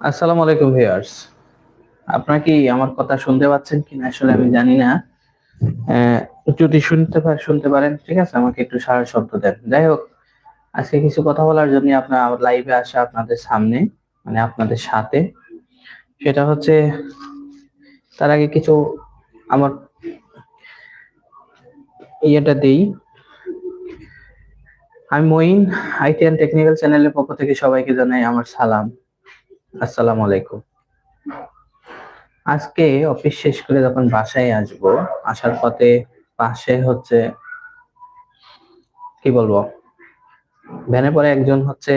আসসালামু আলাইকুম ভিউয়ার্স। আপনারা কি আমার কথা শুনতে পাচ্ছেন কিনা আসলে আমি জানি না। যদি শুনতে শুনতে পারেন, ঠিক আছে? আমাকে একটু সারা শব্দ দেন। যাই হোক, আজকে কিছু কথা বলার জন্য আপনার লাইভে আসা আপনাদের সামনে মানে আপনাদের সাথে। সেটা হচ্ছে, তার আগে কিছু আমার ইয়েটা দেই। আমি মঈন আইটি অ্যান্ড টেকনিক্যাল চ্যানেলের পক্ষ থেকে সবাইকে জানাই আমার সালাম। আসসালামু আলাইকুম। আজকে অফিস শেষ করে যখন বাসায় আসব, আসার পথে পাশে হচ্ছে, কি বলব, ভ্যানে পরে একজন হচ্ছে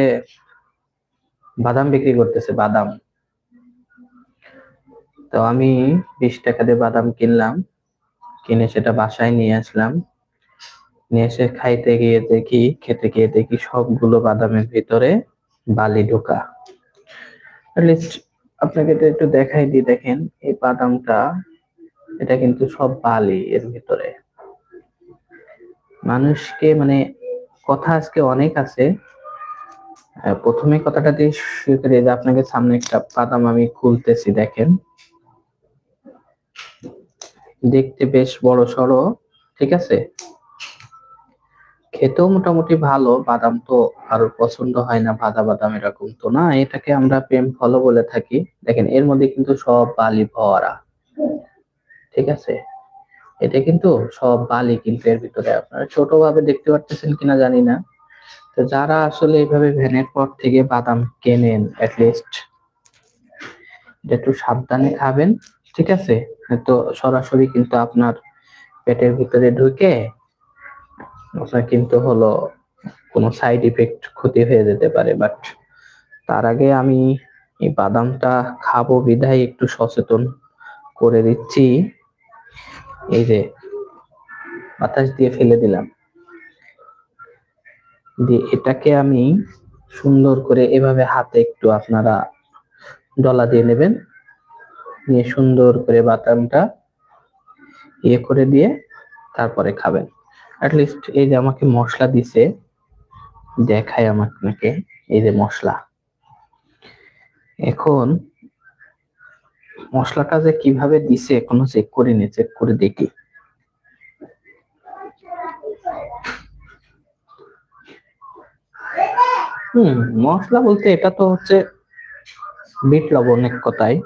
বাদাম বিক্রি করতেছে, বাদাম। তো আমি বিশ টাকা দিয়ে বাদাম কিনলাম, কিনে সেটা বাসায় নিয়ে আসলাম। নিয়ে এসে খাইতে গিয়ে দেখি, খেতে গিয়ে দেখি সবগুলো বাদামের ভিতরে বালি ঢোকা। লিস্ট আপনাকে এটা একটু দেখাই দিই, দেখেন, এই বাদামটা, এটা কিন্তু সব বালি এর ভিতরে। মানুষকে মানে কথা আজকে অনেক আছে। প্রথমে কথাটা দিয়ে শুরু করি যে আপনাকে সামনে একটা বাদাম আমি খুলতেছি, দেখেন। দেখতে বেশ বড় সড়ো ঠিক আছে? খেতেও মোটামুটি ভালো, বাদাম তো কারোর পছন্দ হয় না, ভাজা বাদাম এরকম তো না, এটাকে আমরা প্রেম ফলও বলে থাকি। দেখেন, এর মধ্যে কিন্তু সব বালি ভরা, ঠিক আছে? এটা কিন্তু সব বালি কিন্তু এর ভিতরে। আপনারা ছোট ভাবে দেখতে পারতেছেন কিনা জানি না। তো যারা আসলে এইভাবে ভ্যানের পর থেকে বাদাম কেনেন লিস্ট এটা একটু সাবধানে খাবেন, ঠিক আছে? তো সরাসরি কিন্তু আপনার পেটের ভিতরে ঢুকে আপনার কিন্তু হলো, কোনো সাইড ইফেক্ট ক্ষতি হয়ে যেতে পারে বাট তার আগে আমি এই বাদামটা খাব, বিধায় একটু সচেতন করে দিচ্ছি। এই যে, বাতাস দিয়ে ফেলে দিলাম। দিয়ে এটাকে আমি সুন্দর করে এভাবে হাতে একটু আপনারা ডলা দিয়ে নেবেন। নিয়ে সুন্দর করে বাদামটা ইয়ে করে দিয়ে তারপরে খাবেন। লিস্ট এই যে আমাকে মশলা দিছে, দেখাই আপনাকে, এই যে মশলা। এখন মশলাটা যে কীভাবে দিছে এখনও চেক করিনি চেক করে দেখি। হুম, মশলা বলতে এটা তো হচ্ছে বিট লবণ এক কথায়।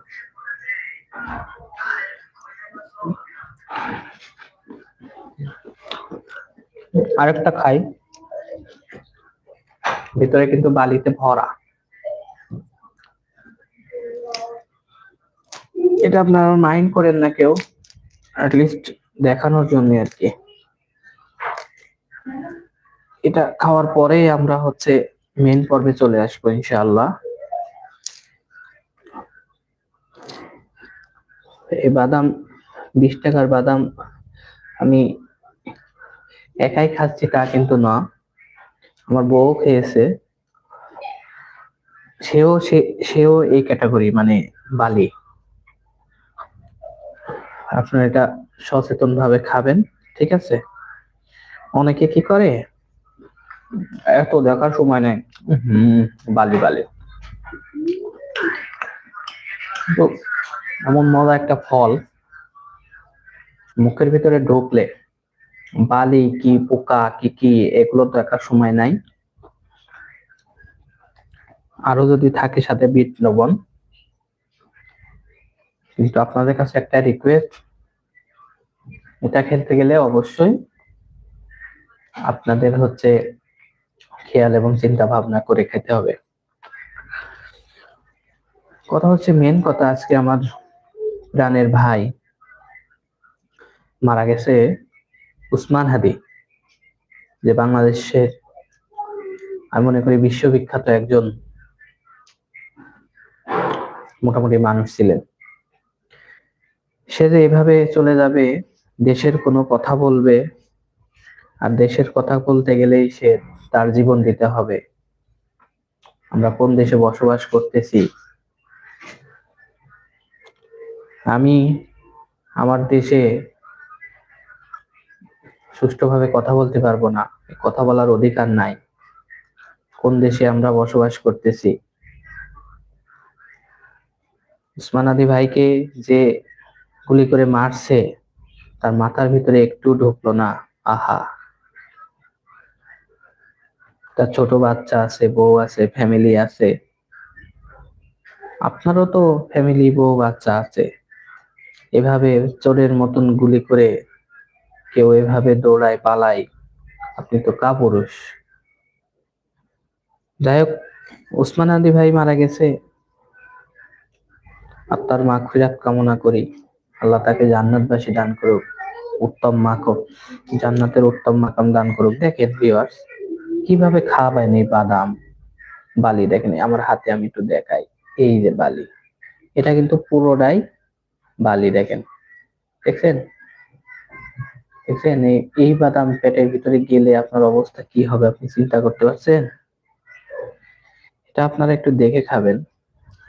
আরেকটা খাই। ভিতরে কিন্তু বালিতে ভরা। এটা আপনারা মাইন্ড করেন না কেউ লিস্ট দেখানোর জন্য আর কি। এটা খাওয়ার পরে আমরা হচ্ছে মেন পর্বে চলে আসব ইনশাআল্লাহ। এই বাদাম, বিশ টাকার বাদাম আমি একাই খাচ্ছি তা কিন্তু না। আমার বউ খেয়েছে। সেও সেও এই ক্যাটাগরি মানে বালি। আপনারা এটা সচেতন ভাবে খাবেন, ঠিক আছে? অনেকে কি করে? এত দেখার সময় নেই। হম, বালি বালি। তো এমন মজা একটা ফল, মুখের ভিতরে ঢুকলে বালি কি পোকা কি কি, এগুলো দেখার সময় নাই। আরও যদি থাকে সাথে বিট লবণ। কিন্তু আপনাদের কাছে একটা রিকোয়েস্ট এটা খেলতে গেলে অবশ্যই আপনাদের হচ্ছে খেয়াল এবং চিন্তা ভাবনা করে খেতে হবে। কথা হচ্ছে মেন কথা আজকে আমার প্রাণের ভাই মারা গেছে। উসমান হাদি, যে বাংলাদেশের, আমি মনে করি বিশ্ববিখ্যাত একজন মোটামুটি মানুষ ছিলেন। সে যে এভাবে চলে যাবে, দেশের কোনো কথা বলবে, আর দেশের কথা বলতে গেলেই সে তার জীবন দিতে হবে। আমরা কোন দেশে বসবাস করতেছি? আমি আমার দেশে সুষ্ঠুভাবে কথা বলতে পারব না। কথা বলার অধিকার নাই। কোন দেশে আমরা বসবাস করতেছি? উসমান আদি ভাইকে যে গুলি করে মারছে, তার মাথার ভিতরে একটু ঢুকলো না। আহা! তার ছোট বাচ্চা আছে, বউ আছে ফ্যামিলি আছে। আপনারও তো ফ্যামিলি বউ বাচ্চা আছে। এভাবে চোরের মতন গুলি করে কেউ এভাবে দৌড়ায়, পালায়। আপনি তো কাপুরুষ। যাই হোক উসমান আদি ভাই মারা গেছে। আপনার মাগফিরাত কামনা করি। আল্লাহ তাকে জান্নাতবাসী দান করুক, উত্তম মাকম জান্নাতের উত্তম মাকাম দান করুক। দেখেন ভিউয়ার্স কীভাবে খাওয়াবেন এই বাদাম? বালি দেখেন, আমার হাতে আমি একটু দেখাই। এই যে বালি, এটা কিন্তু পুরোটাই বালি দেখেন। দেখছেন? এই- এই বাদাম পেটের ভিতরে গেলে আপনার অবস্থা কি হবে আপনি চিন্তা করতে পারছেন? এটা আপনারা একটু দেখে খাবেন।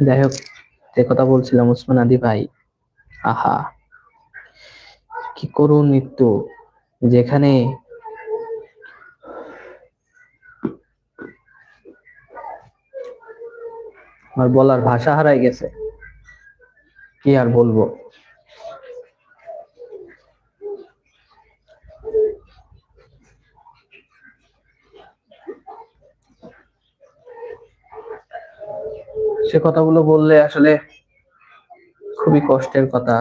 যাই হোক, যে কথা বলছিলাম উসমান আদি ভাই, আহা, কি করুন মৃত্যু, যেখানে আমার বলার ভাষা হারাই গেছে। কি আর বলব? সে কথাগুলো বললে আসলে খুবই কষ্টের কথা।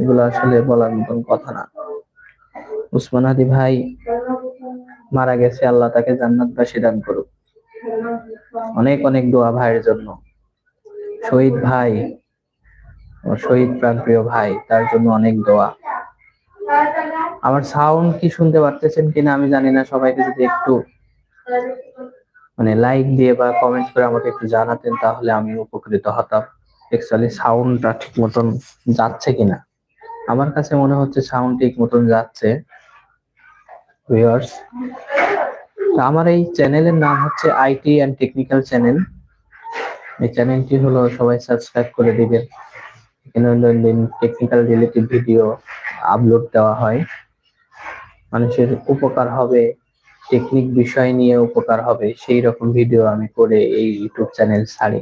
এগুলো আসলে বলার মতন কথা না। উসমান হাদি ভাই মারা গেছে, আল্লাহ তাকে জান্নাতবাসী দান করুক। অনেক অনেক দোয়া ভাইয়ের জন্য। শহীদ ভাই শহীদ প্রাণপ্রিয় ভাই, তার জন্য অনেক দোয়া। আমার সাউন্ড কি শুনতে পারতেছেন কিনা আমি জানি না, সবাইকে যদি একটু মানে লাইক দিয়ে বা কমেন্ট করে আমাকে একটু জানাতেন, তাহলে আমি উপকৃত হতাম। অ্যাকচুয়ালি সাউন্ডটা ঠিক মতন যাচ্ছে কিনা? আমার কাছে মনে হচ্ছে সাউন্ড ঠিক মতন যাচ্ছে। আমার এই চ্যানেলের নাম হচ্ছে আইটি অ্যান্ড টেকনিক্যাল চ্যানেল এই চ্যানেলটি হলো সবাই সাবস্ক্রাইব করে দিবেন। এখানে হলো টেকনিক্যাল রিলেটেড ভিডিও আপলোড দেওয়া হয়। মানুষের উপকার হবে। টেকনিক বিষয় নিয়ে উপকার হবে, সেই রকম ভিডিও আমি করে এই ইউটিউব চ্যানেল ছাড়ি।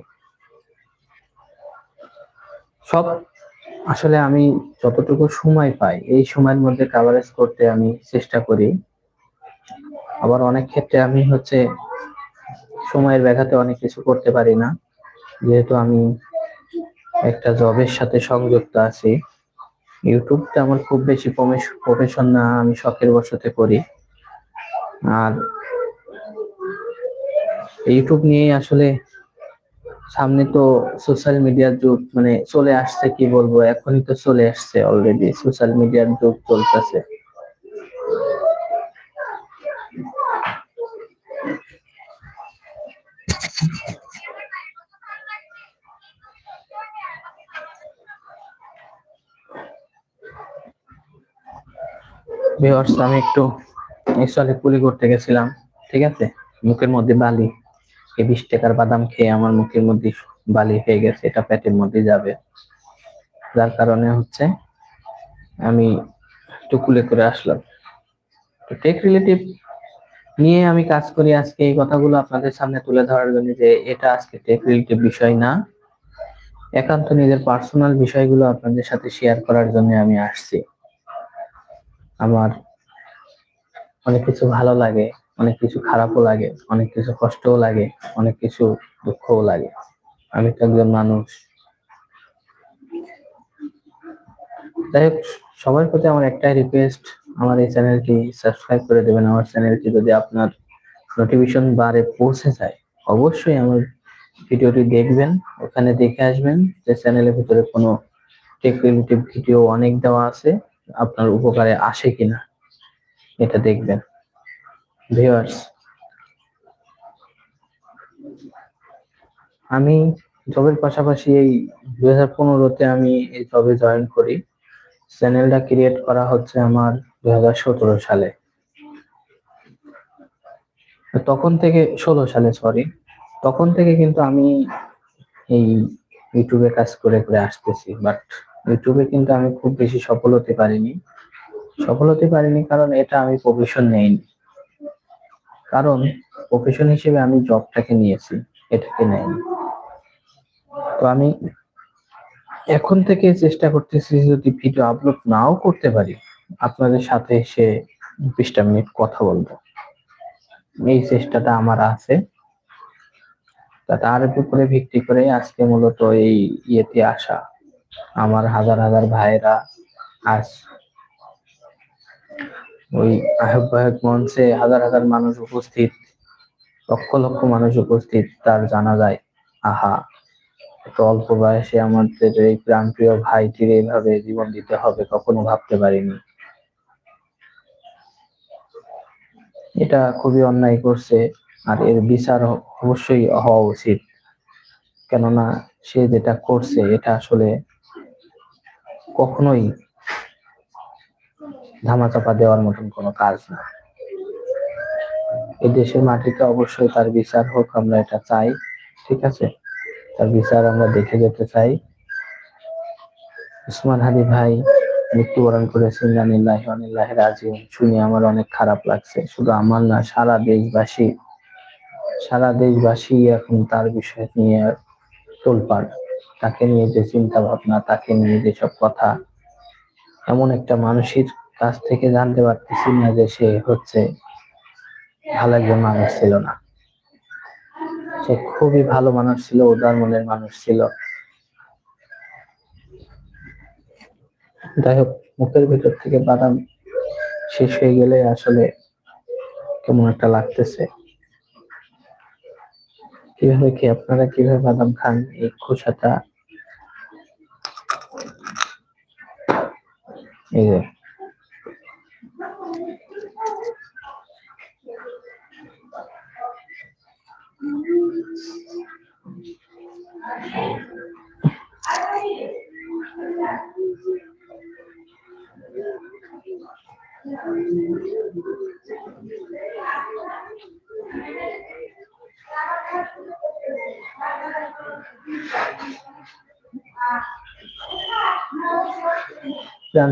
সব আসলে আমি যতটুকু সময় পাই, এই সময়ের মধ্যে কাভারেজ করতে আমি চেষ্টা করি। আবার অনেক ক্ষেত্রে আমি হচ্ছে সময়ের ব্যাঘাতে অনেক কিছু করতে পারি না। যেহেতু আমি একটা জবের সাথে সংযুক্ত আছি ইউটিউবটা আমার খুব বেশি প্রফেশন না, আমি শখের বশতে করি। আর ইউটিউব নিয়েই আসলে সামনে তো সোশ্যাল মিডিয়ার যুগ মানে চলে আসছে কি বলব? এখনই তো চলে আসছে অলরেডি সোশ্যাল মিডিয়ার যুগ চলতেছে। ভিউয়ার্স আমি একটু অ্যাকচুয়ালি কুলি করতে গেছিলাম, ঠিক আছে? মুখের মধ্যে বালি, এই বিশ টাকার বাদাম খেয়ে আমার মুখের মধ্যে বালি হয়ে গেছে, এটা পেটের মধ্যে যাবে। যার কারণে হচ্ছে আমি একটু কুলে করে আসলাম। তো টেক রিলেটিভ নিয়ে আমি কাজ করি আজকে, এই কথাগুলো আপনাদের সামনে তুলে ধরার জন্য যে এটা আজকে টেক রিলেটিভ বিষয় না। একান্ত নিজের পার্সোনাল বিষয়গুলো আপনাদের সাথে শেয়ার করার জন্য আমি আসছি। আমার অনেক কিছু ভালো লাগে, অনেক কিছু খারাপও লাগে, অনেক কিছু কষ্টও লাগে, অনেক কিছু দুঃখও লাগে। আমি তো একজন মানুষ। যাই হোক, সবার প্রতি আমার একটাই রিকোয়েস্ট আমার এই চ্যানেলটি সাবস্ক্রাইব করে দেবেন। আমার চ্যানেলটি যদি আপনার নোটিফিকেশন বারে পৌঁছে যায়, অবশ্যই আমার ভিডিওটি দেখবেন, ওখানে দেখে আসবেন যে চ্যানেলের ভিতরে কোনো টেক ভিডিও অনেক দেওয়া আছে, আপনার উপকারে আসে কিনা। এটা দেখবেন। ভিউয়ার্স আমি জবের পাশাপাশি এই দুই হাজার পনেরোতে আমি এই জবে জয়েন করি। চ্যানেলটা ক্রিয়েট করা হচ্ছে আমার দুই হাজার সতেরো সালে। তখন থেকে, ষোলো সালে সরি তখন থেকে কিন্তু আমি এই ইউটিউবে কাজ করে করে আসতেছি। বাট ইউটিউবে কিন্তু আমি খুব বেশি সফল হতে পারিনি। সফল হতে পারিনি কারণ এটা আমি প্রফেশন নেইনি। কারণ প্রফেশন হিসেবে আমি জবটাকে নিয়েছি, এটাকে নেইনি। তো আমি এখন থেকে চেষ্টা করতেছি যদি ভিডিও আপলোড নাও করতে পারি, আপনাদের সাথে এসে বিশটা মিনিট কথা বলব। এই চেষ্টাটা আমার আছে। তার উপরে ভিত্তি করে আজকে মূলত এই ইয়েতে আসা। আমার হাজার হাজার ভাইরা আজ ওই আহ্বায়ক মঞ্চে হাজার হাজার মানুষ উপস্থিত, লক্ষ লক্ষ মানুষ উপস্থিত, তার জানা যায়, আহা, এত অল্প বয়সে আমাদের এই প্রাণপ্রিয় ভাইটির এইভাবে জীবন দিতে হবে, কখনো ভাবতে পারিনি। এটা খুবই অন্যায় করছে, আর এর বিচার অবশ্যই হওয়া উচিত। কেননা সে যেটা করছে, এটা আসলে কখনোই ধামাচাপা দেওয়ার মতন কোনো কাজ না। দেশের মাটিতে অবশ্যই তার বিচার হোক, আমরা এটা চাই, ঠিক আছে? তার বিচার আমরা দেখে যেতে চাই। উসমান হাদি ভাই মৃত্যুবরণ করেছেন, জানিল্লাহি অনিল্লাহি রাজিউন। শুনে আমার অনেক খারাপ লাগছে। শুধু আমার না, সারা দেশবাসী সারা দেশবাসী এখন তার বিষয় নিয়ে তোলপাড়। তাকে নিয়ে যে চিন্তা ভাবনা তাকে নিয়ে যেসব কথা, এমন একটা মানুষের কাছ থেকে জানতে পারতেছি না যে সে হচ্ছে ভালো একজন মানুষ ছিল না। সে খুবই ভালো মানুষ ছিল, উদার মনের মানুষ ছিল। যাই হোক, মুখের ভিতর থেকে বাদাম শেষ হয়ে গেলে আসলে কেমন একটা লাগতেছে। কীভাবে কি আপনারা কীভাবে বাদাম খান এই খোসাটা? এই যে।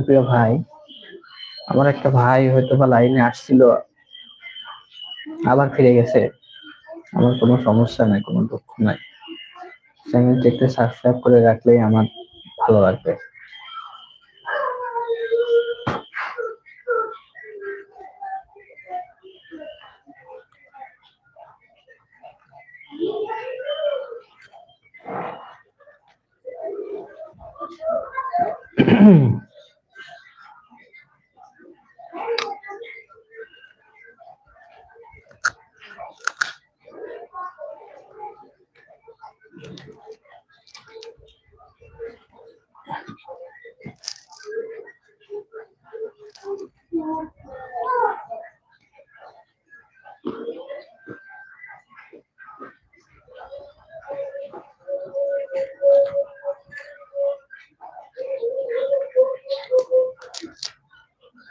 প্রিয় ভাই আমার একটা ভাই হয়তো বা লাইনে আসছিল আবার ফিরে গেছে। আমার কোনো সমস্যা নাই, কোনো দুঃখ নাই। চ্যানেলটি একটু সাবস্ক্রাইব করে রাখলেই আমার ভালো লাগবে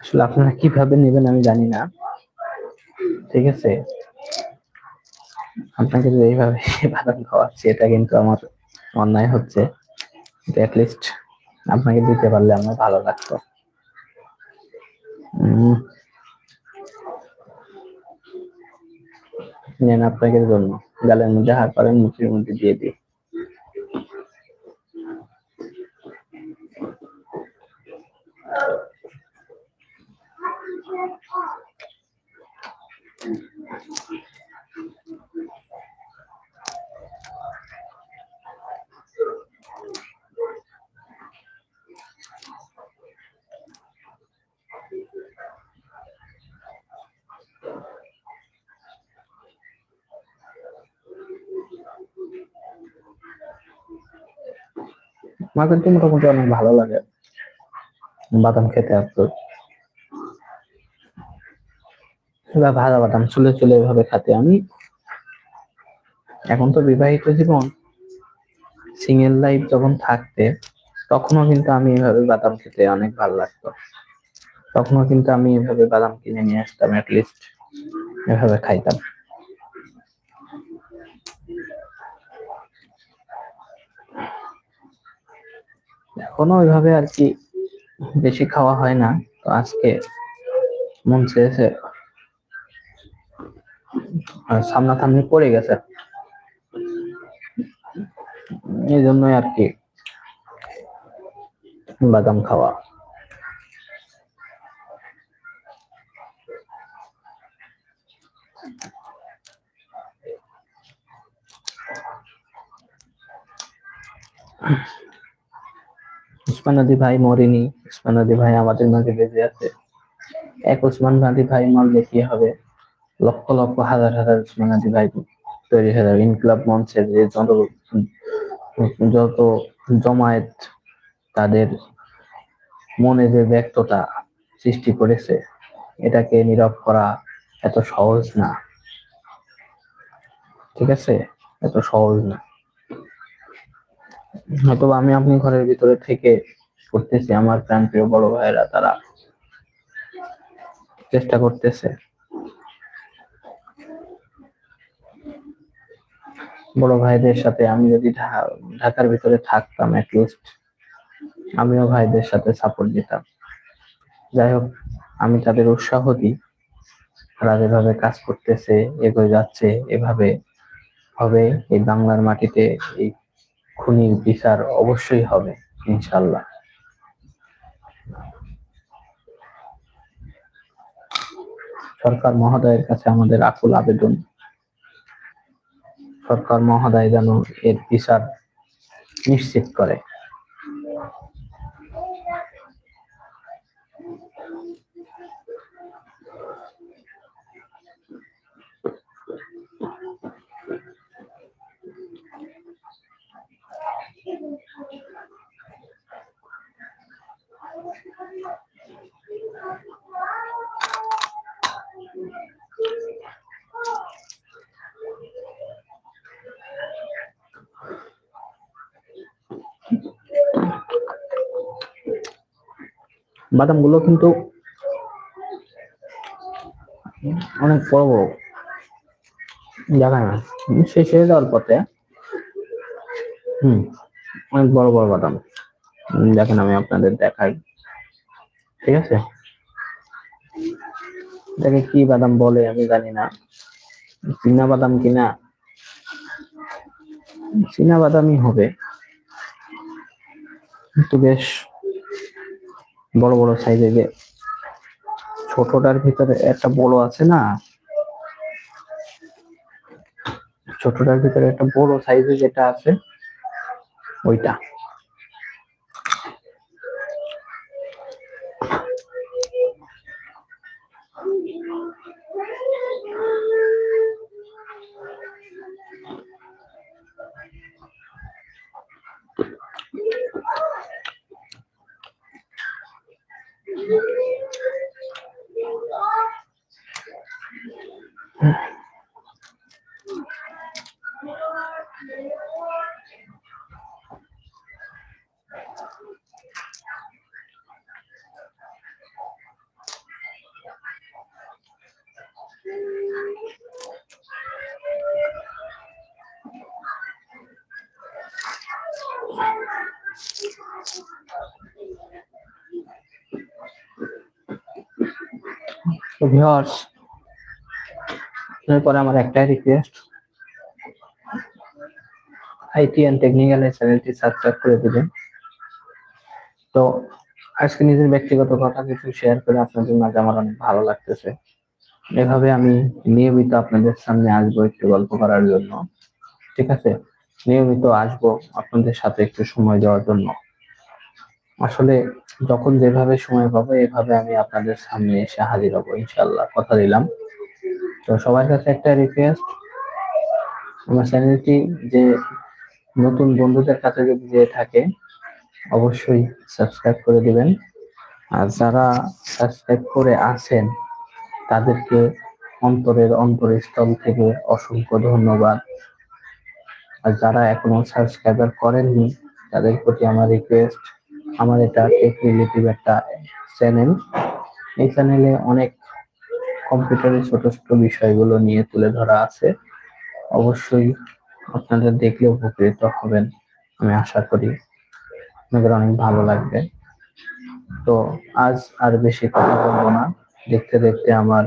আসলে আপনারা কীভাবে নেবেন আমি জানি না। ঠিক আছে? আপনাকে যদি এইভাবে বাদাম খাওয়াচ্ছি এটা কিন্তু আমার অন্যায় হচ্ছে। অ্যাটলিস্ট আপনাকে দিতে পারলে আমার ভালো লাগতো। নেন আপনাকে জন্য। গালের মধ্যে হাত পারেন মুখের মধ্যে দিয়ে দিই। আমার কিন্তু মোটামুটি অনেক ভালো লাগে। বাদাম খেতে আপনার বা ভাজা বাদাম চুলে চুলে এভাবে খাতে আমি। এখন তো বিবাহিত জীবন। সিঙ্গেল লাইফ যখন থাকতে, তখনও কিন্তু আমি এভাবে বাদাম খেতে অনেক ভালো লাগতো। তখনও কিন্তু আমি এভাবে বাদাম কিনে নিয়ে আসতাম অ্যাটলিস্ট এভাবে খাইতাম। এখনও ওইভাবে আর কি বেশি খাওয়া হয় না। তো আজকে মন চেয়েছে সামনাসামনি পড়ে গেছে। এই জন্যই আর কি বাদাম খাওয়া। উসমান নদী ভাই মরিনি। উসমান ভাই আমাদের মাঝে বেঁচে আছে। এক উসমান নদী ভাই মরলে কি হবে? লক্ষ লক্ষ, হাজার হাজার উসমান নদী ভাই তৈরি হয়ে যাবে। ইনকলাব মঞ্চের যে যত যত জমায়েত তাদের মনে যে ব্যক্ততা সৃষ্টি করেছে, এটাকে নীরব করা এত সহজ না। ঠিক আছে? এত সহজ না। হয়তো আমি আপনি ঘরের ভিতরে থেকে করতেছি, আমার প্রাণ প্রিয় বড় ভাইয়েরা তারা চেষ্টা করতেছে। বড় ভাইদের সাথে আমি যদি ঢাকার ভিতরে থাকতাম অ্যাটলিস্ট আমিও ভাইদের সাথে সাপোর্ট দিতাম। যাই হোক, আমি তাদের উৎসাহ দিই। তারা যেভাবে কাজ করতেছে, এগিয়ে যাচ্ছে, এভাবে হবে, এই বাংলার মাটিতে এই খুনির বিচার অবশ্যই হবে ইনশাল্লাহ সরকার মহোদয়ের কাছে আমাদের আকুল আবেদন। সরকার মহোদয় যেন এর বিচার নিশ্চিত করে। বাদামগুলো কিন্তু অনেক বড় বড় দেখা না শেষ হয়ে যাওয়ার পথে, হম, অনেক বড় বড় বাদাম। দেখেন আমি আপনাদের দেখাই। ঠিক আছে? এটাকে কি বাদাম বলে আমি জানি না। চীনা বাদাম কিনা চীনা বাদামই হবে। কিন্তু বেশ বড় বড় সাইজের যে ছোটটার ভিতরে একটা বড় আছে না? ছোটটার ভিতরে একটা বড় সাইজের যেটা আছে, ওইটা। তো ভিউয়ার্স এরপরে আমার একটাই রিকোয়েস্ট আইটি অ্যান্ড টেকনিক্যাল এই চ্যানেলটি সাবস্ক্রাইব করে দিবেন। তো আজকে নিজের ব্যক্তিগত কথা কিছু শেয়ার করে আপনাদের মাঝে আমার অনেক ভালো লাগতেছে। এভাবে আমি নিয়মিত আপনাদের সামনে আসব একটু গল্প করার জন্য। ঠিক আছে? নিয়মিত আসব আপনাদের সাথে একটু সময় দেওয়ার জন্য। আসলে যখন যেভাবে সময় পাবো, এভাবে আমি আপনাদের সামনে এসে হাজির হব ইনশাল্লাহ কথা দিলাম। তো সবার কাছে একটা রিকোয়েস্ট আমার চ্যানেলটি যে নতুন বন্ধুদের কাছে যদি যে থাকে, অবশ্যই সাবস্ক্রাইব করে দিবেন। আর যারা সাবস্ক্রাইব করে আছেন, তাদেরকে অন্তরের অন্তরস্থল থেকে অসংখ্য ধন্যবাদ। আর যারা এখনও সাবস্ক্রাইবার করেননি, তাদের প্রতি আমার রিকোয়েস্ট আমার এটা টেক রিলেটিভ একটা চ্যানেল এই চ্যানেলে অনেক কম্পিউটারের ছোট ছোট বিষয়গুলো নিয়ে তুলে ধরা আছে। অবশ্যই আপনাদের দেখলে উপকৃত হবেন, আমি আশা করি। আপনাদের অনেক ভালো লাগবে। তো আজ আর বেশি কথা বলব না। দেখতে দেখতে আমার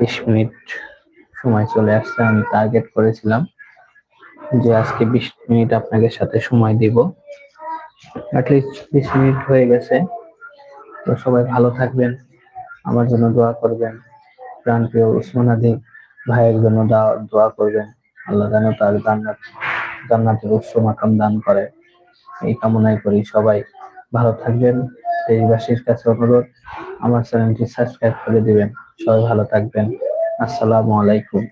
বিশ মিনিট সময় চলে আসছে, আমি টার্গেট করেছিলাম যে আজকে বিশ মিনিট আপনাদের সাথে সময় দিব। অ্যাটলিস্ট বিশ মিনিট হয়ে গেছে। তো সবাই ভালো থাকবেন। আমার জন্য দোয়া করবেন। প্রাণপ্রিয় উসমান আদি ভাইয়ের জন্য দোয়া করবেন। আল্লাহ যেন তার জান্নাত, জান্নাতের উচ্চ মাকাম দান করে। এই কামনাই করি সবাই। ভালো থাকবেন। দেশবাসীর কাছে অনুরোধ, আমার চ্যানেলটি সাবস্ক্রাইব করে দিবেন। সবাই ভালো থাকবেন। আসসালামু আলাইকুম।